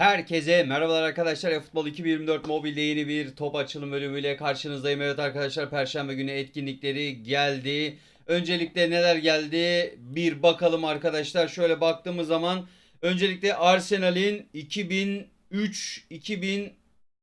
Herkese merhabalar arkadaşlar. eFootball 2024 mobilde yeni bir top açılım bölümüyle karşınızdayım. Evet arkadaşlar Perşembe günü etkinlikleri geldi. Öncelikle neler geldi bir bakalım arkadaşlar. Şöyle baktığımız zaman öncelikle Arsenal'in 2003 2000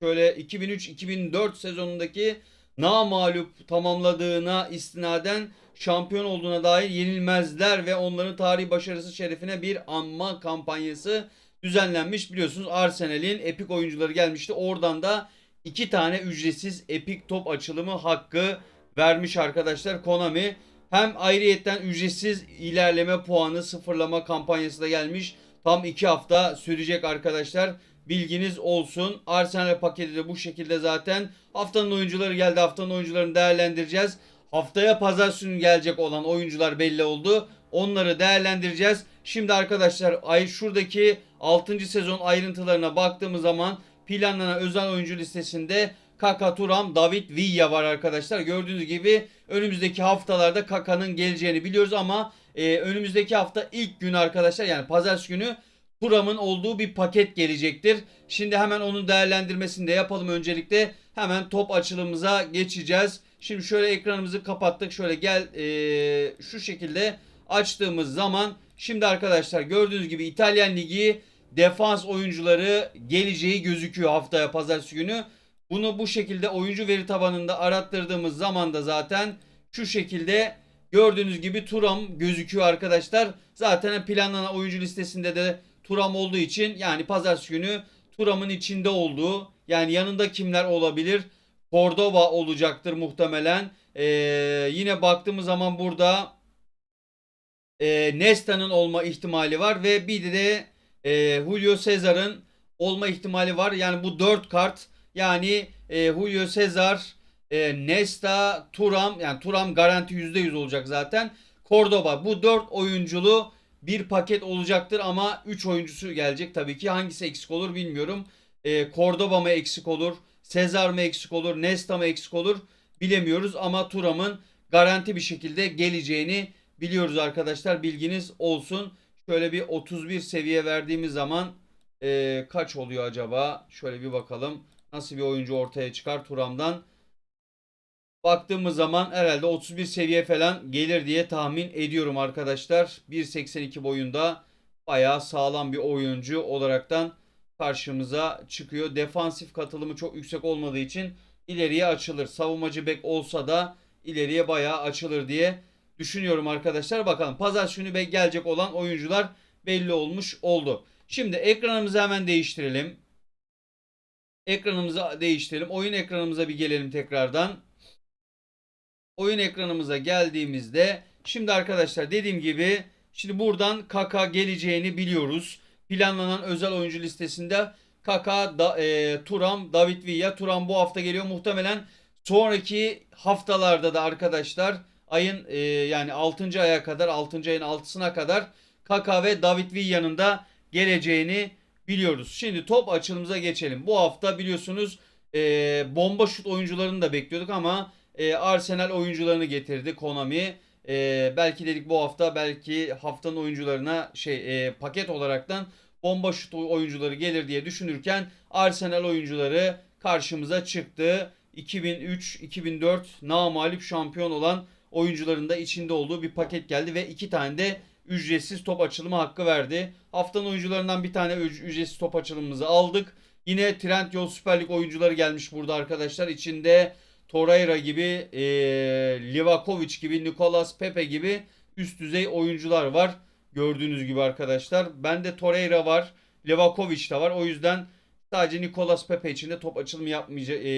şöyle 2003-2004 sezonundaki namalup tamamladığına istinaden şampiyon olduğuna dair yenilmezler ve onların tarihi başarısı şerefine bir anma kampanyası düzenlenmiş. Biliyorsunuz Arsenal'in epik oyuncuları gelmişti. Oradan da iki tane ücretsiz epik top açılımı hakkı vermiş arkadaşlar Konami. Hem ayrıyetten ücretsiz ilerleme puanı sıfırlama kampanyası da gelmiş. Tam iki hafta sürecek arkadaşlar. Bilginiz olsun. Arsenal paketi de bu şekilde zaten. Haftanın oyuncuları geldi. Haftanın oyuncularını değerlendireceğiz. Haftaya pazar günü gelecek olan oyuncular belli oldu. Onları değerlendireceğiz. Şimdi arkadaşlar ay şuradaki 6. sezon ayrıntılarına baktığımız zaman planlanan özel oyuncu listesinde Kaka Turam, David Villa var arkadaşlar. Gördüğünüz gibi önümüzdeki haftalarda Kaka'nın geleceğini biliyoruz ama e, önümüzdeki hafta ilk gün arkadaşlar yani pazartesi günü Turam'ın olduğu bir paket gelecektir. Şimdi hemen onun değerlendirmesini de yapalım öncelikle. Hemen top açılımıza geçeceğiz. Şimdi şöyle ekranımızı kapattık. Şöyle gel e, şu şekilde açtığımız zaman şimdi arkadaşlar gördüğünüz gibi İtalyan Ligi defans oyuncuları geleceği gözüküyor haftaya pazartesi günü. Bunu bu şekilde oyuncu veri tabanında arattırdığımız zaman da zaten şu şekilde gördüğünüz gibi Turam gözüküyor arkadaşlar. Zaten planlanan oyuncu listesinde de Turam olduğu için yani pazartesi günü Turam'ın içinde olduğu yani yanında kimler olabilir? Cordoba olacaktır muhtemelen. Ee, yine baktığımız zaman burada e, Nesta'nın olma ihtimali var ve bir de e, Julio Cesar'ın olma ihtimali var. Yani bu dört kart yani e, Julio Cesar, e, Nesta, Turam yani Turam garanti %100 olacak zaten. Cordoba bu dört oyunculu bir paket olacaktır ama 3 oyuncusu gelecek tabii ki. Hangisi eksik olur bilmiyorum. E, Cordoba mı eksik olur? Cesar mı eksik olur? Nesta mı eksik olur? Bilemiyoruz ama Turam'ın garanti bir şekilde geleceğini biliyoruz arkadaşlar. Bilginiz olsun. Şöyle bir 31 seviye verdiğimiz zaman e, kaç oluyor acaba? Şöyle bir bakalım. Nasıl bir oyuncu ortaya çıkar Turam'dan? Baktığımız zaman herhalde 31 seviye falan gelir diye tahmin ediyorum arkadaşlar. 1.82 boyunda bayağı sağlam bir oyuncu olaraktan karşımıza çıkıyor. Defansif katılımı çok yüksek olmadığı için ileriye açılır. Savunmacı bek olsa da ileriye bayağı açılır diye düşünüyorum arkadaşlar. Bakalım pazar günü gelecek olan oyuncular belli olmuş oldu. Şimdi ekranımızı hemen değiştirelim. Ekranımızı değiştirelim. Oyun ekranımıza bir gelelim tekrardan. Oyun ekranımıza geldiğimizde şimdi arkadaşlar dediğim gibi şimdi buradan Kaka geleceğini biliyoruz. Planlanan özel oyuncu listesinde Kaka, da, e, Turam, David Villa. Turam bu hafta geliyor. Muhtemelen sonraki haftalarda da arkadaşlar ayın e, yani 6. aya kadar 6. ayın 6'sına kadar Kaka ve David Villa'nın da geleceğini biliyoruz. Şimdi top açılımıza geçelim. Bu hafta biliyorsunuz e, bomba şut oyuncularını da bekliyorduk ama e, Arsenal oyuncularını getirdi Konami. E, belki dedik bu hafta belki haftanın oyuncularına şey e, paket olaraktan bomba şut oyuncuları gelir diye düşünürken Arsenal oyuncuları karşımıza çıktı. 2003-2004 namalip şampiyon olan oyuncuların da içinde olduğu bir paket geldi ve iki tane de ücretsiz top açılımı hakkı verdi. Haftanın oyuncularından bir tane üc- ücretsiz top açılımımızı aldık. Yine Trendyol Süper Lig oyuncuları gelmiş burada arkadaşlar. İçinde Torreira gibi, e, Livakovic gibi, Nicolas Pepe gibi üst düzey oyuncular var. Gördüğünüz gibi arkadaşlar. Bende Torreira var, Livakovic de var. O yüzden sadece Nicolas Pepe için de top açılımı yapmayacak, e,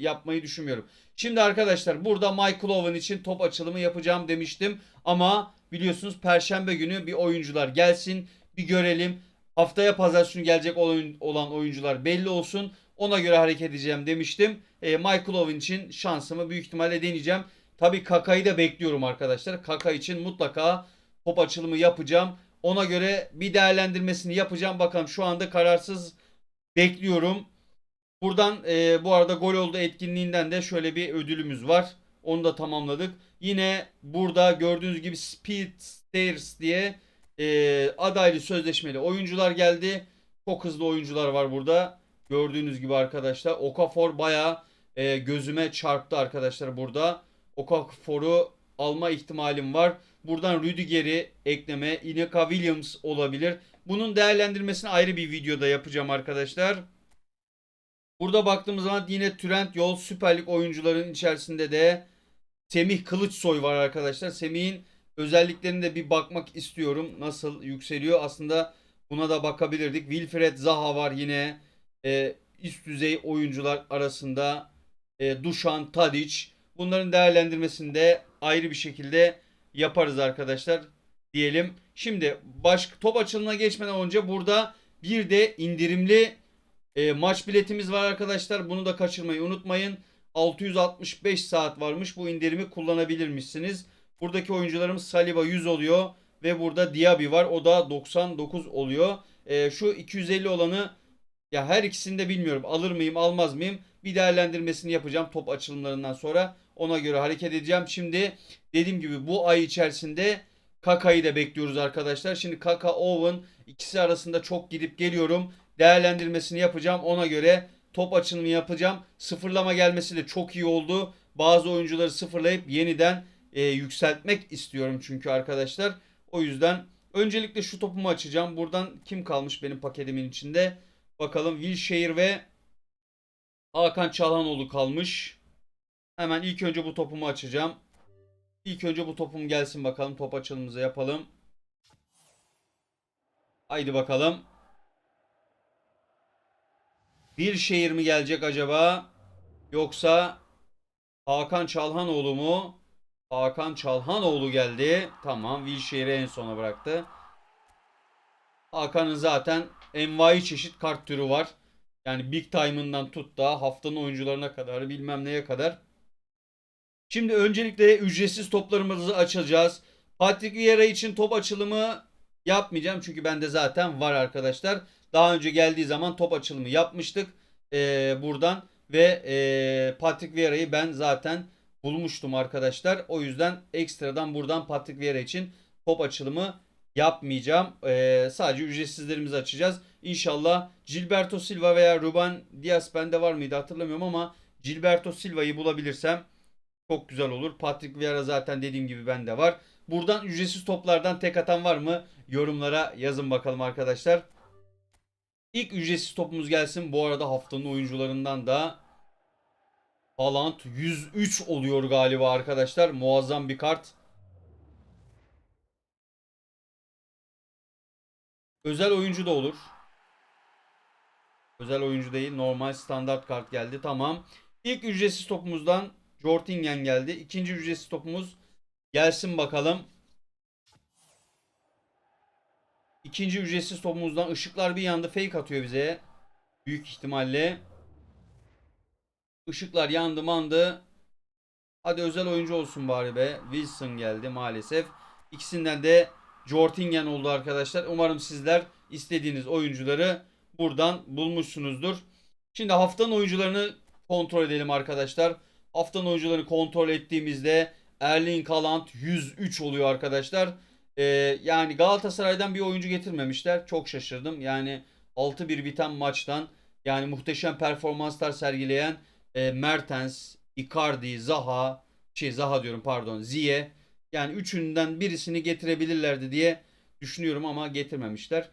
yapmayı düşünmüyorum. Şimdi arkadaşlar burada Michael Owen için top açılımı yapacağım demiştim. Ama biliyorsunuz Perşembe günü bir oyuncular gelsin, bir görelim. Haftaya pazar günü gelecek olan oyuncular belli olsun. Ona göre hareket edeceğim demiştim. E, Michael Owen için şansımı büyük ihtimalle deneyeceğim. Tabii Kaka'yı da bekliyorum arkadaşlar. Kaka için mutlaka top açılımı yapacağım. Ona göre bir değerlendirmesini yapacağım. Bakalım şu anda kararsız bekliyorum. Buradan e, bu arada gol oldu etkinliğinden de şöyle bir ödülümüz var. Onu da tamamladık. Yine burada gördüğünüz gibi Speed Stairs diye e, adaylı sözleşmeli oyuncular geldi. Çok hızlı oyuncular var burada. Gördüğünüz gibi arkadaşlar. Okafor bayağı e, gözüme çarptı arkadaşlar burada. Okafor'u alma ihtimalim var. Buradan Rüdiger'i ekleme. Ineka Williams olabilir. Bunun değerlendirmesini ayrı bir videoda yapacağım arkadaşlar. Burada baktığımız zaman yine Trent Yol Süper Lig oyuncuların içerisinde de Semih Kılıçsoy var arkadaşlar. Semih'in özelliklerine de bir bakmak istiyorum. Nasıl yükseliyor? Aslında buna da bakabilirdik. Wilfred Zaha var yine. Ee, üst düzey oyuncular arasında. Ee, Dušan Tadic. Bunların değerlendirmesini de ayrı bir şekilde yaparız arkadaşlar diyelim. Şimdi baş top açılımına geçmeden önce burada bir de indirimli e, maç biletimiz var arkadaşlar. Bunu da kaçırmayı unutmayın. 665 saat varmış. Bu indirimi kullanabilirmişsiniz. Buradaki oyuncularımız Saliba 100 oluyor ve burada Diaby var. O da 99 oluyor. E, şu 250 olanı ya her ikisini de bilmiyorum. Alır mıyım, almaz mıyım? Bir değerlendirmesini yapacağım top açılımlarından sonra. Ona göre hareket edeceğim. Şimdi dediğim gibi bu ay içerisinde Kaka'yı da bekliyoruz arkadaşlar. Şimdi Kaka, Owen ikisi arasında çok gidip geliyorum. Değerlendirmesini yapacağım. Ona göre top açılımı yapacağım. Sıfırlama gelmesi de çok iyi oldu. Bazı oyuncuları sıfırlayıp yeniden e, yükseltmek istiyorum çünkü arkadaşlar. O yüzden öncelikle şu topumu açacağım. Buradan kim kalmış benim paketimin içinde? Bakalım Wilshere ve Hakan Çalhanoğlu kalmış. Hemen ilk önce bu topumu açacağım. İlk önce bu topum gelsin bakalım. Top açılımımızı yapalım. Haydi bakalım. Bir şehir mi gelecek acaba? Yoksa Hakan Çalhanoğlu mu? Hakan Çalhanoğlu geldi. Tamam. Wilshere'i en sona bıraktı. Hakan'ın zaten envai çeşit kart türü var. Yani Big Time'ından tut da haftanın oyuncularına kadar bilmem neye kadar. Şimdi öncelikle ücretsiz toplarımızı açacağız. Patrick Vieira için top açılımı yapmayacağım çünkü bende zaten var arkadaşlar. Daha önce geldiği zaman top açılımı yapmıştık ee, buradan ve ee, Patrick Vieira'yı ben zaten bulmuştum arkadaşlar. O yüzden ekstradan buradan Patrick Vieira için top açılımı yapmayacağım. Ee, sadece ücretsizlerimizi açacağız. İnşallah Gilberto Silva veya Ruben Dias bende var mıydı hatırlamıyorum ama Gilberto Silva'yı bulabilirsem çok güzel olur. Patrick Vieira zaten dediğim gibi bende var. Buradan ücretsiz toplardan tek atan var mı? Yorumlara yazın bakalım arkadaşlar. İlk ücretsiz topumuz gelsin. Bu arada haftanın oyuncularından da Haaland 103 oluyor galiba arkadaşlar. Muazzam bir kart. Özel oyuncu da olur. Özel oyuncu değil. Normal standart kart geldi. Tamam. İlk ücretsiz topumuzdan Jortingen geldi. İkinci ücretsiz topumuz gelsin bakalım. İkinci ücretsiz topumuzdan ışıklar bir yandı. Fake atıyor bize. Büyük ihtimalle. Işıklar yandı mandı. Hadi özel oyuncu olsun bari be. Wilson geldi maalesef. İkisinden de Jortingen oldu arkadaşlar. Umarım sizler istediğiniz oyuncuları buradan bulmuşsunuzdur. Şimdi haftanın oyuncularını kontrol edelim arkadaşlar. Haftanın oyuncularını kontrol ettiğimizde Erling Haaland 103 oluyor arkadaşlar. Ee, yani Galatasaray'dan bir oyuncu getirmemişler. Çok şaşırdım. Yani 6-1 biten maçtan yani muhteşem performanslar sergileyen e, Mertens, Icardi, Zaha, şey Zaha diyorum pardon, Ziye. Yani üçünden birisini getirebilirlerdi diye düşünüyorum ama getirmemişler.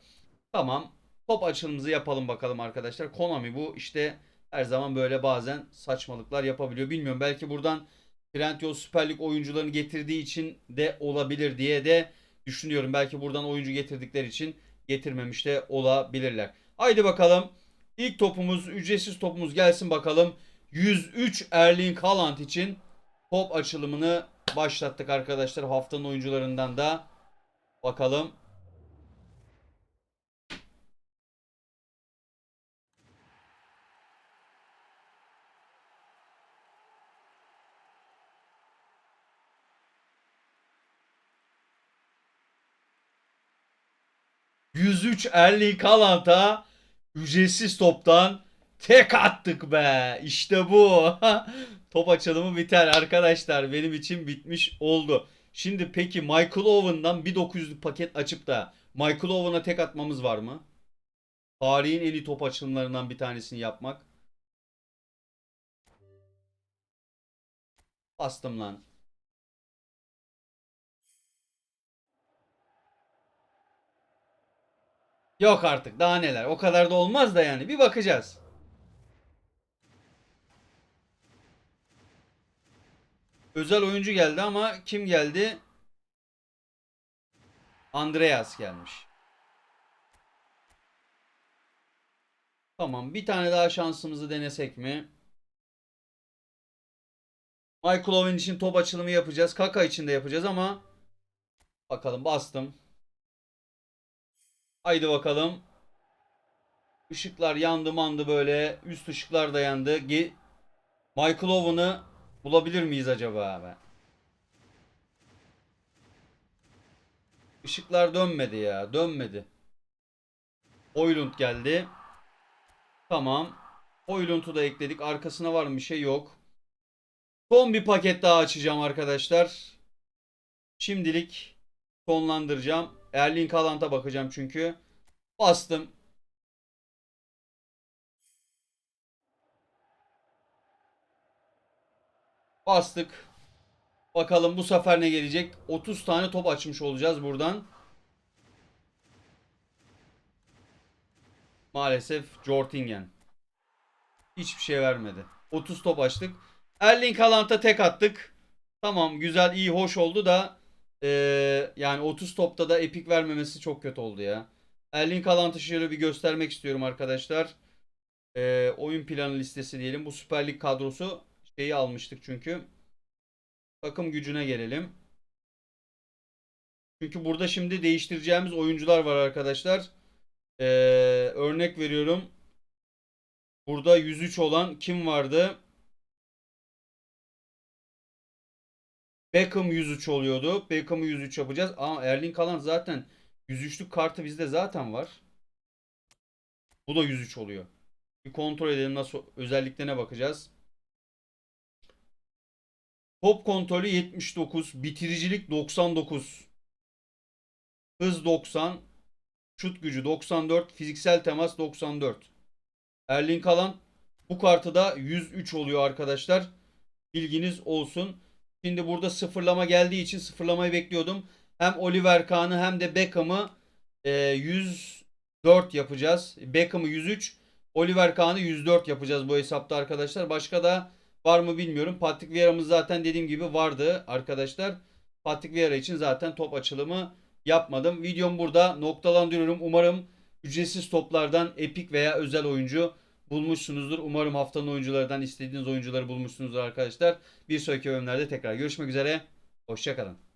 Tamam. Top açılımımızı yapalım bakalım arkadaşlar. Konami bu işte her zaman böyle bazen saçmalıklar yapabiliyor. Bilmiyorum belki buradan Trendyol Süper Lig oyuncularını getirdiği için de olabilir diye de düşünüyorum. Belki buradan oyuncu getirdikleri için getirmemiş de olabilirler. Haydi bakalım. İlk topumuz ücretsiz topumuz gelsin bakalım. 103 Erling Haaland için top açılımını başlattık arkadaşlar. Haftanın oyuncularından da bakalım. ...103 Erling Haaland'a ücretsiz toptan tek attık be. İşte bu. Top açılımı biter arkadaşlar. Benim için bitmiş oldu. Şimdi peki Michael Owen'dan bir 900'lük paket açıp da Michael Owen'a tek atmamız var mı? Tarihin en iyi top açılımlarından bir tanesini yapmak. Bastım lan. Yok artık daha neler. O kadar da olmaz da yani. Bir bakacağız. Özel oyuncu geldi ama kim geldi? Andreas gelmiş. Tamam bir tane daha şansımızı denesek mi? Michael Owen için top açılımı yapacağız. Kaka için de yapacağız ama bakalım bastım. Haydi bakalım. Işıklar yandı mandı böyle. Üst ışıklar da yandı. Ge- Michael Owen'ı bulabilir miyiz acaba abi? Işıklar dönmedi ya. Dönmedi. Oylund geldi. Tamam. Oylund'u da ekledik. Arkasına var mı bir şey yok. Son bir paket daha açacağım arkadaşlar. Şimdilik sonlandıracağım. Erling Haaland'a bakacağım çünkü. Bastım. Bastık. Bakalım bu sefer ne gelecek? 30 tane top açmış olacağız buradan. Maalesef Jortingen. Hiçbir şey vermedi. 30 top açtık. Erling Haaland'a tek attık. Tamam güzel iyi hoş oldu da eee, yani 30 topta da epik vermemesi çok kötü oldu ya. Erling Haaland'ı şöyle bir göstermek istiyorum arkadaşlar. Eee, oyun planı listesi diyelim. Bu Süper Lig kadrosu şeyi almıştık çünkü. Takım gücüne gelelim. Çünkü burada şimdi değiştireceğimiz oyuncular var arkadaşlar. Eee, örnek veriyorum. Burada 103 olan kim vardı? Beckham 103 oluyordu. Beckham'ı 103 yapacağız. Ama Erling Haaland zaten 103'lük kartı bizde zaten var. Bu da 103 oluyor. Bir kontrol edelim nasıl özelliklerine bakacağız. Top kontrolü 79, bitiricilik 99. Hız 90, şut gücü 94, fiziksel temas 94. Erling Haaland bu kartı da 103 oluyor arkadaşlar. Bilginiz olsun. Şimdi burada sıfırlama geldiği için sıfırlamayı bekliyordum. Hem Oliver Kahn'ı hem de Beckham'ı e, 104 yapacağız. Beckham'ı 103, Oliver Kahn'ı 104 yapacağız bu hesapta arkadaşlar. Başka da var mı bilmiyorum. Patrick Vieira'mız zaten dediğim gibi vardı arkadaşlar. Patrick Vieira için zaten top açılımı yapmadım. Videom burada noktalandırıyorum. Umarım ücretsiz toplardan epik veya özel oyuncu bulmuşsunuzdur. Umarım haftanın oyuncularından istediğiniz oyuncuları bulmuşsunuzdur arkadaşlar. Bir sonraki bölümlerde tekrar görüşmek üzere. Hoşçakalın.